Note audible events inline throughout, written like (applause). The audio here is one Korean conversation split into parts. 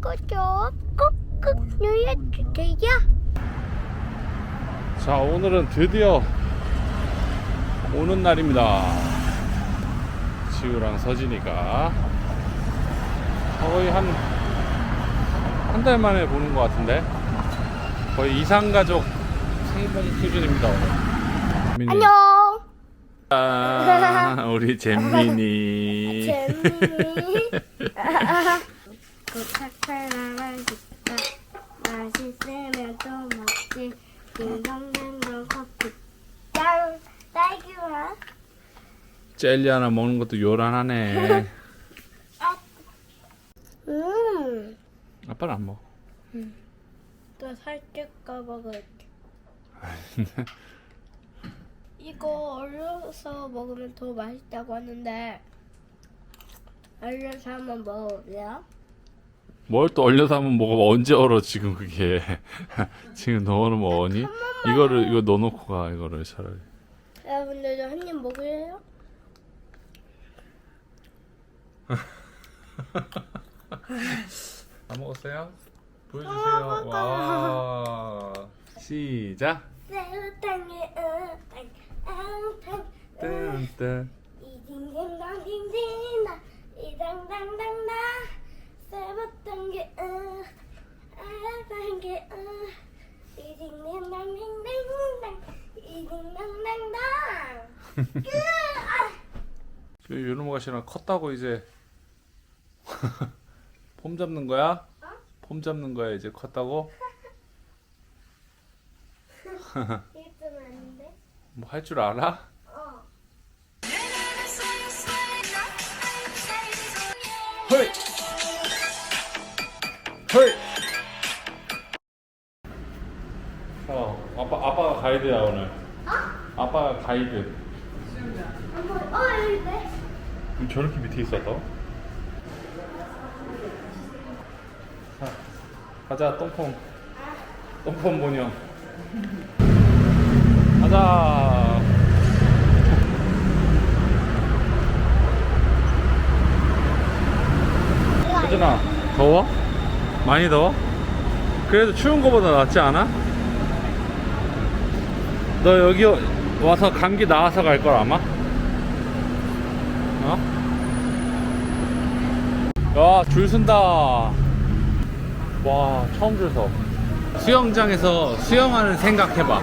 구독 꾹꾹 눌러주세요. 자 오늘은 드디어 오는 날입니다 지우랑 서진이가 거의 한 한 달 만에 보는 것 같은데 거의 이상가족 상봉 수준입니다 오늘 안녕. 아, (laughs) 우리 잼민이 재민이. (laughs) 고착하나 맛있다. 맛있으면 또 먹지. 딩동댕동 커피. 짱. 딸기맛. 젤리 하나 먹는 것도 요란하네 음. 아빠는 안 먹어 또 살찔까 먹을게. (laughs) 이거 얼려서 먹으면 더 맛있다고 하는데 얼려서 한번 먹어볼래요? 뭘 또 얼려서 하면 먹어 언제 얼어 지금 그게. (laughs) 지금 넣어놓으면 어니? 이거를 이거 넣어놓고 가 이거를 차라리. 여러분들도 한입 먹을래요? (laughs) 다 먹었어요? 보여주세요. 와 시작. 새우탕에 으탕 아우탕. 뜬뜬. 이딩딩당 딩딩다 이당당당다 새우탕에 으 아우탕에 으 이딩딩당 딩딩당 이딩당당당 (laughs) 그 요놈 가시랑 컸다고 이제 (laughs) 폼 잡는 거야? 폼 잡는 거야 이제 컸다고? (laughs) 일좀 아닌데? 뭐 할 줄 알아? 헐! 어, 아빠, 아빠가 가이드야 오늘. 아빠가 가이드. 한번 어 여기네 그럼 저렇게 밑에 있었어? 자, 가자 똥폼 똥폼 본영 가자 혜준아 더워? 많이 더워? 그래도 추운 거보다 낫지 않아? 너 여기 와서 감기 나와서 갈 걸 아마? 어? 야, 줄 쓴다. 와, 처음 줄 서. 수영장에서 수영하는 생각 해봐.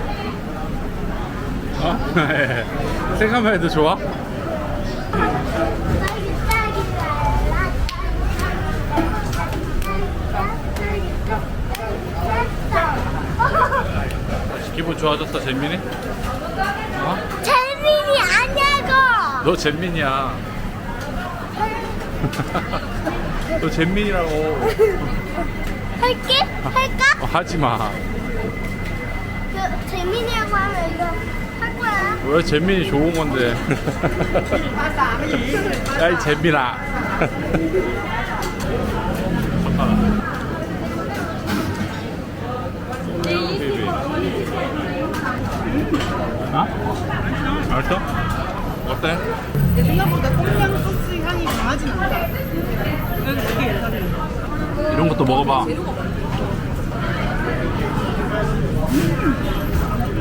어? (laughs) 생각만 해도 좋아? 좋아졌어, 잼민이? 어? 재민이 아니고 너 잼민이야. (laughs) 너 잼민이라고. 할게 할까? 어, 하지 마. 그 재민이라고 하면 이거 할 거야. 왜 잼민이 좋은 건데? (laughs) 야, 이 잼민아. (laughs) 잠깐만. 베이비. 아? 맛있어? 어때? 내 생각보다 꽁냥 소스 향이 강하진 않다. 그래도 되게 괜찮네. 이런 것도 먹어봐.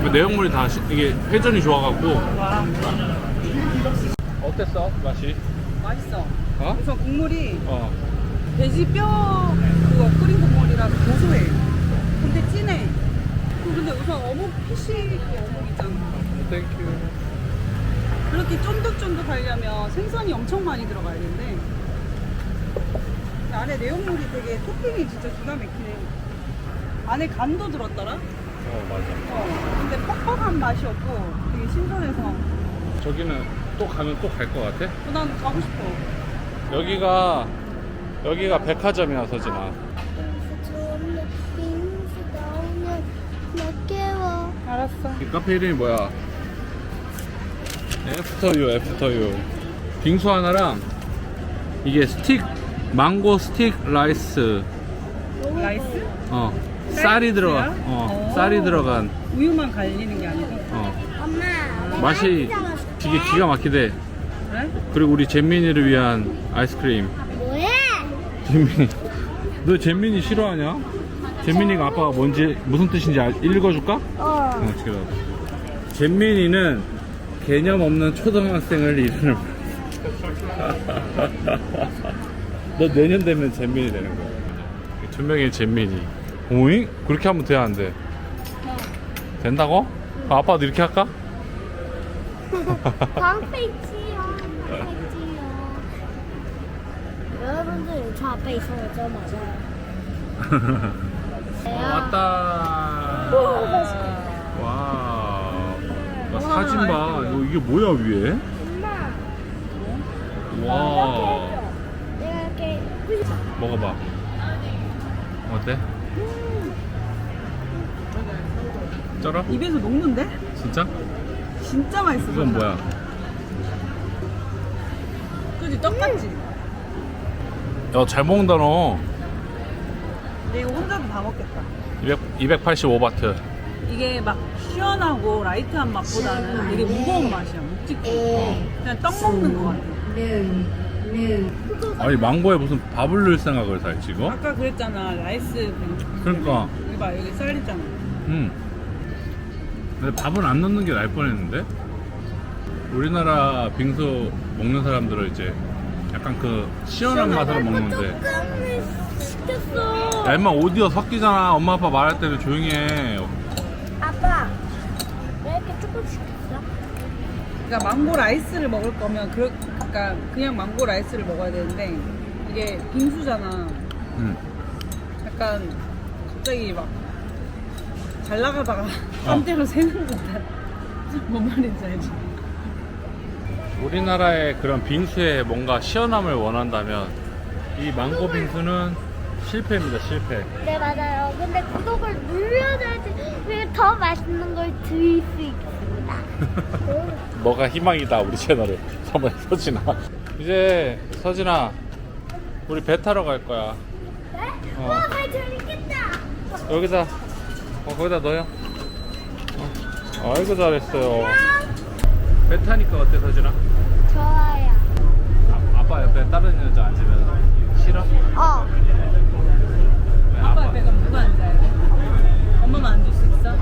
그 내용물이 다 시- 이게 회전이 좋아갖고. 어땠어 맛이? 맛있어. 어? 우선 국물이 어. 돼지뼈 그거 끓인 국물이라서 고소해. 근데 진해. 그 근데 우선 어묵 그 어묵 있잖아. 땡큐. 그렇게 쫀득쫀득 하려면 생선이 엄청 많이 들어가야 되는데 근데 안에 내용물이 되게 토핑이 진짜 기가 막히네. 안에 간도 들었더라. 어 맞아. 어. 근데 퍽퍽한 맛이 없고 되게 신선해서 저기는 또 가면 또 갈 것 같아? 어, 난 가고 싶어. 여기가 여기가 백화점이야 서진아. 알았어. 이 카페 이름이 뭐야? 애프터유 애프터유. 빙수 하나랑 이게 스틱 망고 스틱 라이스. 라이스? 어 쌀이 들어가. 쌀이야? 어 오. 쌀이 들어간. 우유만 갈리는 게 아니고. 어 엄마 맛이 되게 기가 막히대. 그래? 그리고 우리 잼민이를 위한 아이스크림. 뭐해? 잼민이 너 잼민이 싫어하냐? 잼민이가 아빠가 뭔지 무슨 뜻인지 알- 읽어줄까? 어. 어, 지금 잼민이는 개념 없는 초등학생을 이루는 (laughs) 너 내년 되면 잼민이 되는 거야 두 명의 잼민이 오잉? 그렇게 하면 돼 안 돼? 된다고? 그럼 아빠도 이렇게 할까? (laughs) 방패지요. 방패지요. 여러분들 저 앞에 있어요. 저 맞아요. (laughs) 왔다 오, 맛있겠다. 와 와, 사진 봐. 이거 이게 뭐야 위에? 엄마. 와 먹어봐 어때? 쩔어? 입에서 녹는데? 진짜? 진짜 맛있어. 이건 뭐야? 그지 떡같지? 야 잘 먹는다 너 근데 이거 혼자도 다 먹겠다. 200, 285바트 이게 막 시원하고 라이트한 맛보다는 되게 무거운 맛이야. 묵직해. 그냥 떡 먹는 것 같아. 아니 망고에 무슨 밥을 넣을 생각을 다 했지 이거? 아까 그랬잖아. 라이스. 그- 그러니까 여기 봐 여기 쌀 있잖아. 음. 근데 밥은 안 넣는 게 나을 뻔했는데 우리나라 빙수 먹는 사람들은 이제 약간 그 시원한 맛으로 먹는데 조금 시켰어. 야 임마 오디오 섞이잖아 엄마 아빠 말할 때는 조용히 해 아빠. 왜 이렇게 조금 시켰어? 그러니까 망고 라이스를 먹을 거면 그, 그러니까 그냥 망고 라이스를 먹어야 되는데 이게 빙수잖아. 음. 약간 갑자기 막 잘 나가다가 딴 데로 새는 듯한 뭔 말인지 알지? 우리나라의 그런 빙수에 뭔가 시원함을 원한다면 이 망고 빙수는 실패입니다 실패 네 맞아요. 근데 구독을 눌러줘야지 더 맛있는 걸 드릴 수. (laughs) 너가 희망이다 우리 채널에 정말 서진아 이제 서진아 우리 배 타러 갈 거야 네? 어. 와, 발 재밌겠다. 여기다 어 거기다 넣어요 어. 아이고 잘했어요 배 타니까 어때 서진아? 좋아요. 아, 아빠 옆에 다른 여자 앉으면 싫어? 어. 왜 아빠 옆에 그럼 누가 앉아야 돼? 엄마만 앉을 수 있어?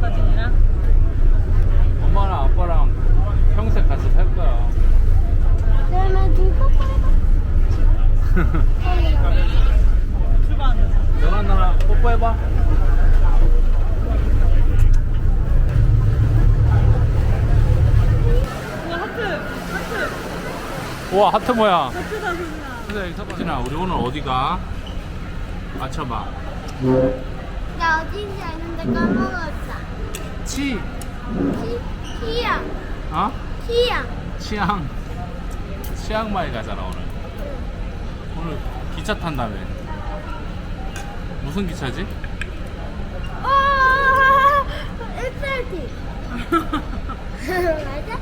사진이랑? 엄마랑 아빠랑 평생 같이 살 거야 그러면 둘 뽀뽀해봐. (laughs) 너랑 나랑 뽀뽀해봐 우와 하트! 하트! 우와 하트 뭐야 하트다 소진아. 서진아 우리 오늘 어디가? 맞춰봐 나 어딘지 아는데 까먹었다. 치 키, 키양. 어? 키양. 치앙 치앙마이 가잖아 오늘 오늘 기차 탄다며 무슨 기차지? 어, SRT. (laughs) 맞아?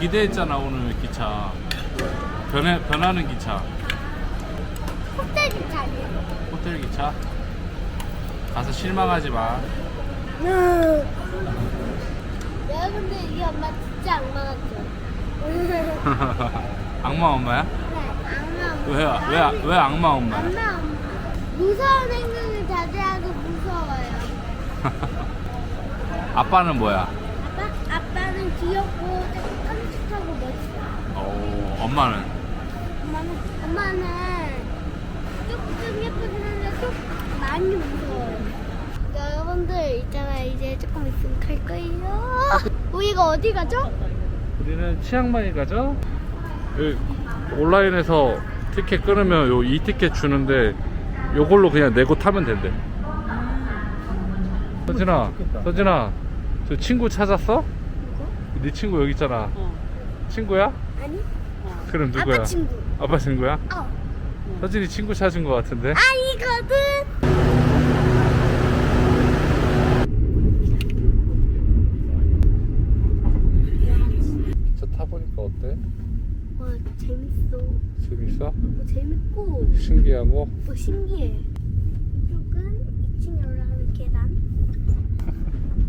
기대했잖아 오늘 기차 변해, 변하는 기차 호텔 기차니. 호텔 기차 가서 실망하지 마 여러분들 이 엄마 진짜 악마 같죠? (laughs) 악마 엄마야? 네, 악마 엄마. 왜, 왜, 왜 악마 엄마야? 악마 엄마. 무서운 행동을 자제하고 무서워요. (laughs) 아빠는 뭐야? 아빠, 아빠는 귀엽고 깜찍하고 멋있어. 오, 엄마는? 엄마는, 엄마는 조금 예쁘긴 한데 좀 많이 무서워요. 여러분들 있잖아 이제 조금 있으면 갈 거예요. 우리가 어디 가죠? 우리는 치앙마이 가죠? 여기 온라인에서 티켓 끊으면 요 이 티켓 주는데 요걸로 그냥 내고 타면 된대. 서진아, 서진아, 저 친구 찾았어? 네 친구 여기 있잖아. 어. 친구야? 아니? 그럼 누구야? 아빠 친구. 아빠 친구야? 어. 서진이 친구 찾은 것 같은데? 아니거든. 저 타보니까 어때? 와 재밌어. 재밌어? 어, 재밌고 신기하고? 어, 신기해. 이쪽은 2층에 올라가는 계단.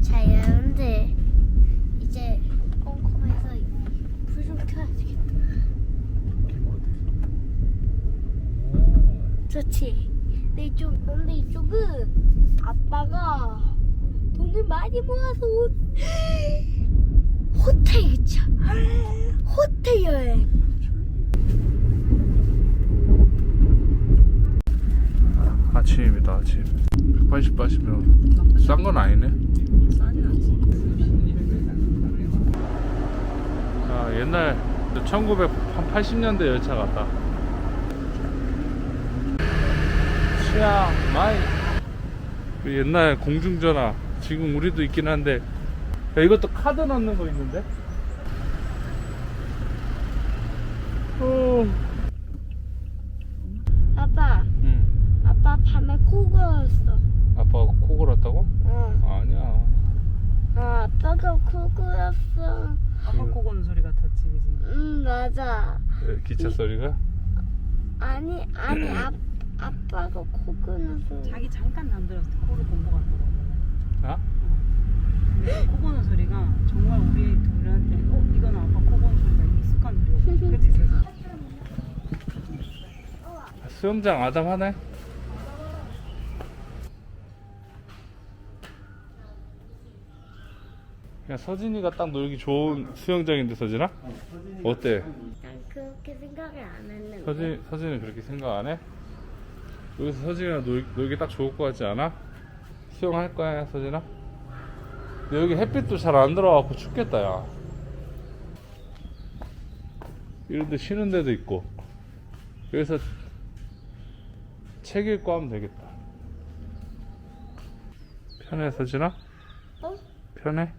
자 여러분들 이제 꼼꼼해서 불 좀 켜야 되겠다. 좋지. 근데 이쪽 근데 이쪽은 아빠가 돈을 많이 모아서 온 호텔 그쵸? 호텔 여행. 아침입니다 아침 180 빠시면 싼 건 아니네. 아 옛날 1980년대 열차 같다 치앙마이 그 옛날 공중전화 지금 우리도 있긴 한데 야, 이것도 카드 넣는 거 있는데 어. 아빠, 응. 아빠 밤에 코 골었어. 아빠가 코 골았다고? 어, 아니야 아, 아빠가 코 골었어. 아빠 코 고는 소리 같았지, 그지? 응 맞아. 에, 기차 소리가? 아니 아니 아, 아빠가 코 소리. 자기 잠깐 잠들었을 때 코를 본것 같더라고. 아? 근데 코 고는 소리가 정말 우리 둘한테 어 이건 아빠 코 고는 소리가 익숙한 소리고 (laughs) 그치 세상 수영장 아담 하네? 그냥 서진이가 딱 놀기 좋은 수영장인데 서진아? 어때? 난 그렇게 생각을 안 했는데. 서진, 서진이 그렇게 생각 안 해? 여기서 서진이랑 놀, 놀기 딱 좋을 것 같지 않아? 수영할 거야 서진아? 근데 여기 햇빛도 잘 안 들어와갖고 춥겠다 야 이런데 쉬는 데도 있고 여기서 책 읽고 하면 되겠다 편해 서진아? 어? 편해?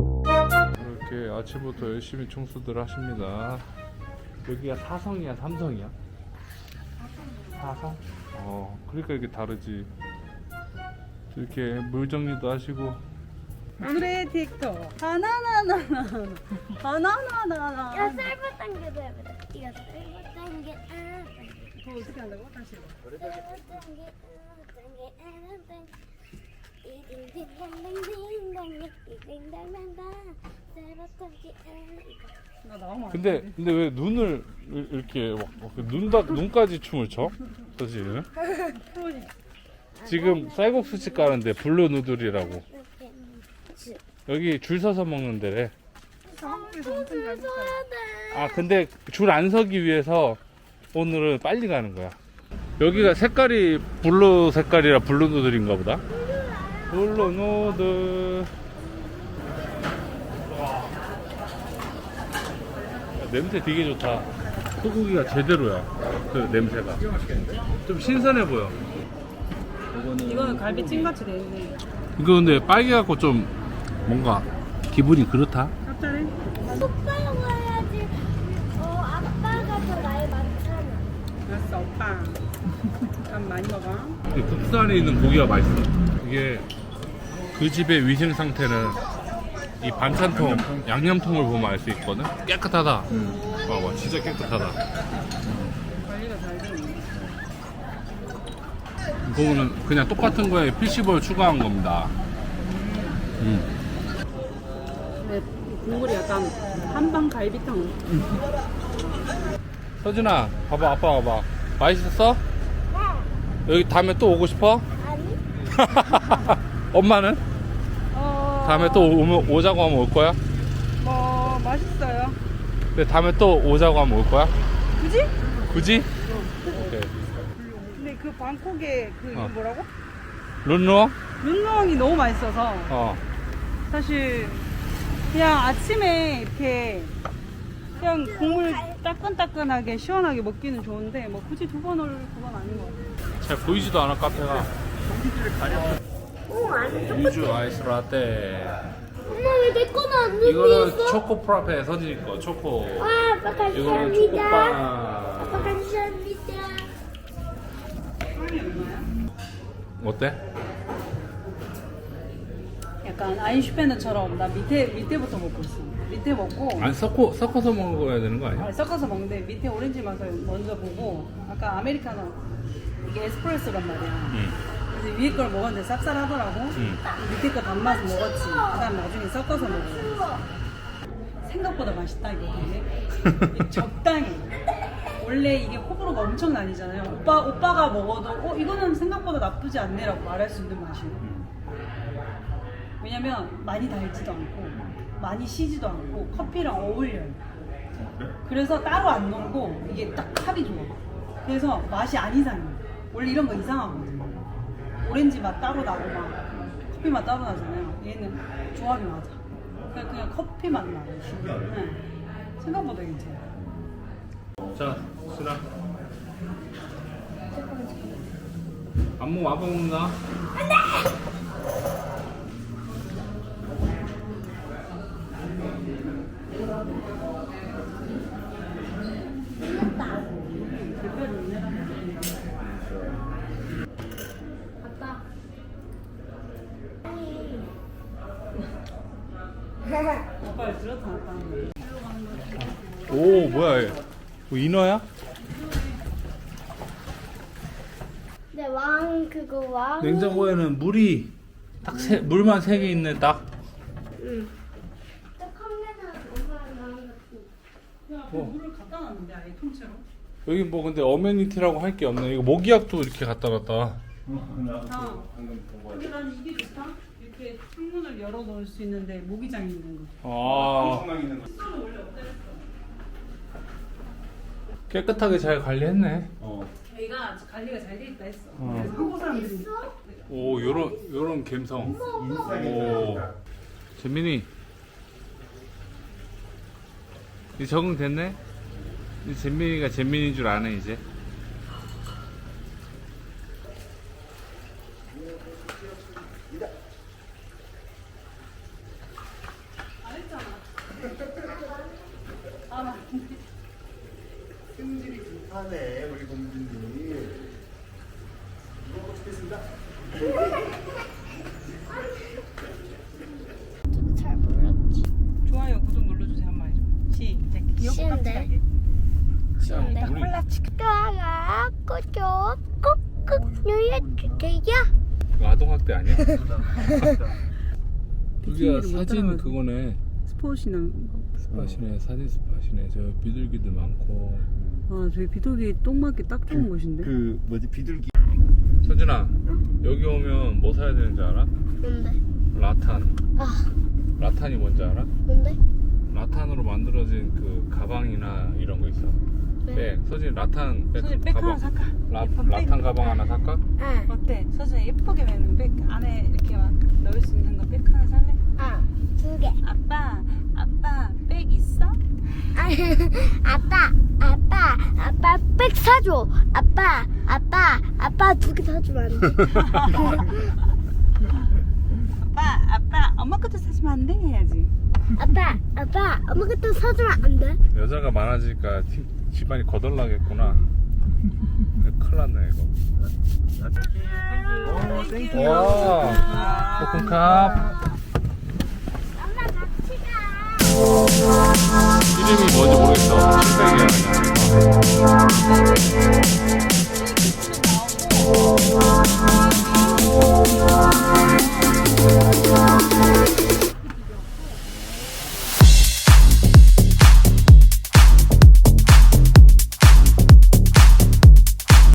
이렇게 아침부터 열심히 청소들 하십니다. 여기가 사성이야, 삼성이야? 사성? 어, 그러니까 이게 다르지. 이렇게 물 정리도 하시고 그래 틱톡 하나나나나 야 하나나나나 셀프 당겨도 해보자. 이거 셀프 당겨. 아, 당겨. 어떻게 한다고? 다시 해봐 셀프 당겨. 아, 당겨. 아, 당겨. 셀프 당겨. 아, 이거. 나 나오면 안 근데 돼. 근데 왜 눈을 이- 이렇게 막눈다 눈까지 춤을 춰? 사실 지금 쌀국수 집 가는데 블루 누들이라고 여기 줄 서서 먹는 데래. 잘줄 서야 돼. 아 근데 줄 안 서기 위해서 오늘은 빨리 가는 거야. 여기가 색깔이 블루 색깔이라 블루 누들인가 보다. 블루 누들. 와. 야, 냄새 되게 좋다. 소고기가 제대로야. 그 냄새가. 좀 신선해 보여. 이거는 갈비 찜 같이 돼 있네 이거 근데 빨개 갖고 좀 뭔가 기분이 그렇다. 짭짤해? 오빠라고 해야지. 어, 아빠가 더 나이 많잖아. 알았어 오빠 밥 많이 먹어 이 국산에 있는 고기가 맛있어. 이게 그 집의 위생 상태는 이 반찬통, 양념통을 보면 알 수 있거든. 깨끗하다. 봐봐, 진짜 깨끗하다. 관리가 잘 되네 이거는 그냥 똑같은 거에 피시볼 추가한 겁니다. 음. 근데 국물이 약간 한방 갈비탕 서진아, 봐봐, 아빠 봐봐. 맛있었어? 여기 다음에 또 오고 싶어? 아니? (laughs) 엄마는? 어... 다음에 또 오면, 오자고 하면 올 거야? 뭐 맛있어요 근데 다음에 또 오자고 하면 올 거야? 굳이? 오케이. 방콕에 그 어. 뭐라고? 룬루어? 눈렁이 너무 맛있어서 어. 사실 그냥 아침에 이렇게 그냥 국물 따끈따끈하게 시원하게 먹기는 좋은데 뭐 굳이 두 번 올 그건 아닌 것 같아요 잘 보이지도 않아 카페가 미주 아이스 라떼 엄마 왜 내 거는 안 이거는 준비했어? 초코 프라페 서진이 거 초코 아, 아빠 이거는 감사합니다. 초코빵 아빠 감사합니다. 어때? 약간 아인슈페너처럼 나 밑에 밑에부터 먹고 있어 밑에 먹고 안 섞어, 섞어서 먹어야 되는 거 아니야? 아니, 섞어서 먹는데 밑에 오렌지 맛을 먼저 보고 아까 아메리카노 이게 에스프레소란 말이야 응. 그래서 위에 걸 먹었는데 쌉쌀하더라고 응. 밑에 거 단맛을 먹었지 그 다음 나중에 섞어서 먹어 생각보다 맛있다 이거 (laughs) 근데 적당히 원래 이게 호불호가 엄청 나뉘잖아요. 오빠 오빠가 먹어도 어 이거는 생각보다 나쁘지 않네라고 말할 수 있는 맛이에요. 왜냐면 많이 달지도 않고 많이 시지도 않고 커피랑 어울려요. 그래서 따로 안 넣고 이게 딱 합이 좋아. 그래서 맛이 안 이상해요. 원래 이런 거 이상하거든요. 오렌지 맛 따로 나고 막 커피 맛 따로 나잖아요. 얘는 조합이 맞아. 그냥, 그냥 커피 맛 나요. 네. 생각보다 괜찮아요. 자, 수라. 안 먹으면 아빠 먹는다. 오, 뭐야, 얘. 뭐 인어야? 네, 왕 그거 왕. 냉장고에는 물이 딱 세, 물만 세 개 있네, 딱. 응. 딱 컵라면 엄마랑 같은. 야, 앞에 물을 갖다 놨는데 아예 통째로. 여기 뭐 근데 어메니티라고 할 게 없네. 이거 모기약도 이렇게 갖다 놨다. 아, 근데 난 이게 좋다. 이렇게 창문을 열어 놓을 수 있는데 모기장 있는 거. 아, 숫자는 원래 없대. 깨끗하게 잘 관리했네. 저희가 관리가 잘 돼 있다 했어. 어. 그래서 한국 사람들이 오, 요런, 요런 감성. 오. 재민이. 이제 적응됐네? 이제 재민이가 재민인 줄 아네, 이제. 안 했잖아. 아, 나 승질이 급하네 우리 공주님 이거 좋겠습니다 잘 몰랐지. 좋아요, 구독 눌러주세요 한 마디 좀. 시작. 귀엽고 쉬운데? 깜찍하게. 쉬운데. 우리- 따라 꼬죠 꾹꾹 눌러주세요. 이거 아동학대 아니야? 못 사진 따라가지고. 그거네. 스포츠나 스팟이네, 사진 스팟이네. 저 비둘기들 많고. 아 저희 비둘기 똥 맞기 딱 좋은 곳인데. 그 뭐지 비둘기 서준아, 여기 오면 뭐 사야 되는지 알아? 뭔데? 라탄. 아, 라탄이 뭔지 알아? 뭔데? 라탄으로 만들어진 그 가방이나 이런 거 있어. 네. 백. 서진 라탄 백, 서진 백 하나 살까? 라, 예쁜 백. 라탄 가방 하나 살까? 아, 어때? 서준이 예쁘게 매는 백 안에 이렇게 막 넣을 수 있는 거 백 하나 살래? 아, 두 개. 아빠, 아빠 백 있어? 아, (laughs) 아빠, 아빠, 아빠 백 사줘. 아빠, 아빠, 아빠 두 개 사주면 안 돼. (laughs) 아빠, 아빠 엄마 것도 사주면 안 돼 해야지. 아빠, 아빠, 아무것도 사주면 안 돼. 여자가 많아지니까 팀, 집안이 거덜나겠구나. (laughs) 큰일 났네 이거. 어 땡큐 와, 코쿤캅. 이름이 뭔지 모르겠어. 실패이야 그냥.